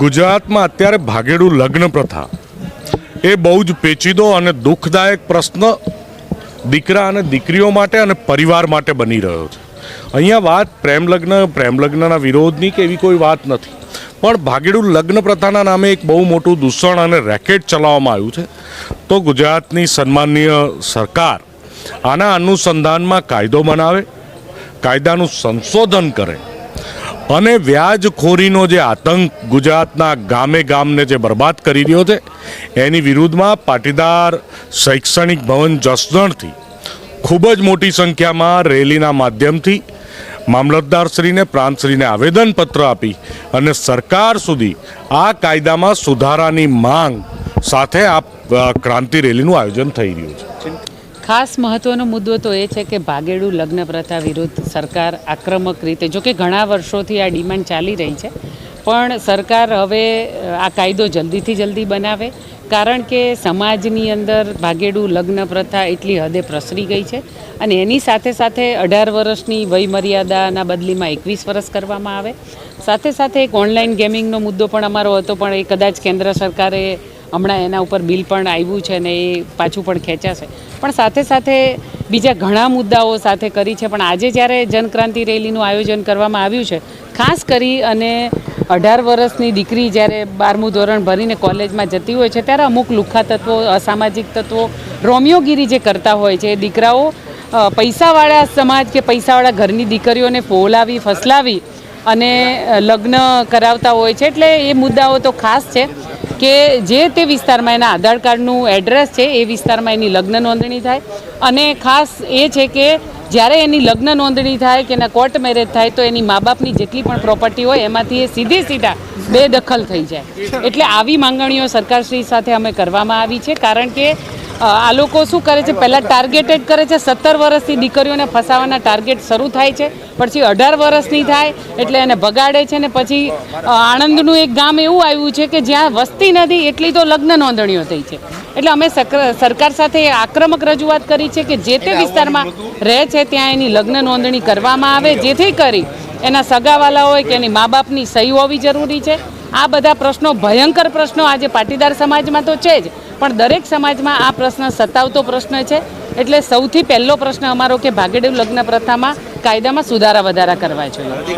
ગુજરાતમાં અત્યારે ભાગેડું લગ્ન પ્રથા. એ બહુ જ પેચીદો અને દુઃખદાયક પ્રશ્ન દીકરા અને દીકરીઓ માટે અને પરિવાર માટે બની રહ્યો છે. અહીંયા વાત પ્રેમ લગ્ન, પ્રેમ લગ્નના વિરોધની કે એવી કોઈ વાત નથી. પણ ભાગેડું લગ્ન પ્રથાના નામે એક બહુ મોટું દૂષણ અને રેકેટ ચલાવવામાં આવ્યું છે. તો ગુજરાતની સન્માનીય સરકાર આના અનુસંધાનમાં કાયદો બનાવે, કાયદાનું સંશોધન કરે અને વ્યાજખોરીનો જે આતંક ગુજરાતના ગામે ગામને જે બરબાદ કરી રહ્યો છે, એની વિરુદ્ધમાં પાટીદાર શૈક્ષણિક ભવન જસદણથી ખૂબ જ મોટી સંખ્યામાં રેલીના માધ્યમથી મામલતદારશ્રીને પ્રાંતશ્રીને આવેદનપત્ર આપી અને સરકાર સુધી આ કાયદામાં સુધારાની માંગ સાથે આ ક્રાંતિ રેલીનું આયોજન થઈ રહ્યું છે. ખાસ મહત્વનો મુદ્દો તો એ છે કે ભાગેડું લગ્ન પ્રથા વિરુદ્ધ સરકાર આક્રમક રીતે, જોકે ઘણા વર્ષોથી આ ડિમાન્ડ ચાલી રહી છે, પણ સરકાર હવે આ કાયદો જલ્દીથી જલ્દી બનાવે, કારણ કે સમાજની અંદર ભાગેડું લગ્ન પ્રથા એટલી હદે પ્રસરી ગઈ છે અને એની સાથે સાથે અઢાર વર્ષની વયમર્યાદાના બદલીમાં એકવીસ વર્ષ કરવામાં આવે. સાથે સાથે એક ઓનલાઈન ગેમિંગનો મુદ્દો પણ અમારો હતો, પણ એ કદાચ કેન્દ્ર સરકારે હમણાં એના ઉપર બિલ પણ આવ્યું છે ને એ પાછું પણ ખેંચાશે. પણ સાથે સાથે બીજા ઘણા મુદ્દાઓ સાથે કરી છે. પણ આજે જ્યારે જનક્રાંતિ રેલીનું આયોજન કરવામાં આવ્યું છે, ખાસ કરી અને અઢાર વર્ષની દીકરી જ્યારે બારમું ધોરણ ભરીને કોલેજમાં જતી હોય છે, ત્યારે અમુક લુખ્ખા તત્વો, અસામાજિક તત્વો રોમિયોગીરી જે કરતા હોય છે દીકરાઓ પૈસાવાળા સમાજ કે પૈસાવાળા ઘરની દીકરીઓને ફોલાવી, ફસલાવી અને લગ્ન કરાવતા હોય છે. એટલે એ મુદ્દાઓ તો ખાસ છે. કે જે તે વિસ્તારમાં એના આધાર કાર્ડનું એડ્રેસ છે, એ વિસ્તારમાં એની લગ્ન નોંધણી થાય. અને ખાસ એ છે કે જ્યારે એની લગ્ન નોંધણી થાય કે એના કોર્ટ મેરેજ થાય, તો એની મા બાપની જેટલી પણ પ્રોપર્ટી હોય, એમાંથી એ સીધી સીધા બેદખલ થઈ જાય. એટલે આવી માંગણીઓ સરકારશ્રી સાથે અમે કરવામાં આવી છે, કારણ કે આ લોકો શું કરે છે? પહેલાં ટાર્ગેટેડ કરે છે. સત્તર વર્ષથી દીકરીઓને ફસાવાના ટાર્ગેટ શરૂ થાય છે. પછી અઢાર વર્ષની થાય એટલે એને ભગાડે છે ને પછી આણંદનું એક ગામ એવું આવ્યું છે કે જ્યાં વસ્તી નથી એટલી તો લગ્ન નોંધણીઓ થઈ છે. એટલે અમે સરકાર સાથે આક્રમક રજૂઆત કરી છે કે જે તે વિસ્તારમાં રહે છે ત્યાં એની લગ્ન નોંધણી કરવામાં આવે. જેથી કરી એના સગાવાલા હોય કે એની મા બાપની સહી હોવી જરૂરી છે. આ બધા પ્રશ્નો ભયંકર પ્રશ્નો આજે પાટીદાર સમાજમાં તો છે જ. પણ દરેક સમાજમાં આ પ્રશ્ન સતાવતો પ્રશ્ન છે. એટલે સૌથી પહેલો પ્રશ્ન અમારો કે ભાગેડુ લગ્ન પ્રથામાં કાયદામાં સુધારા વધારા કરવા જોઈએ.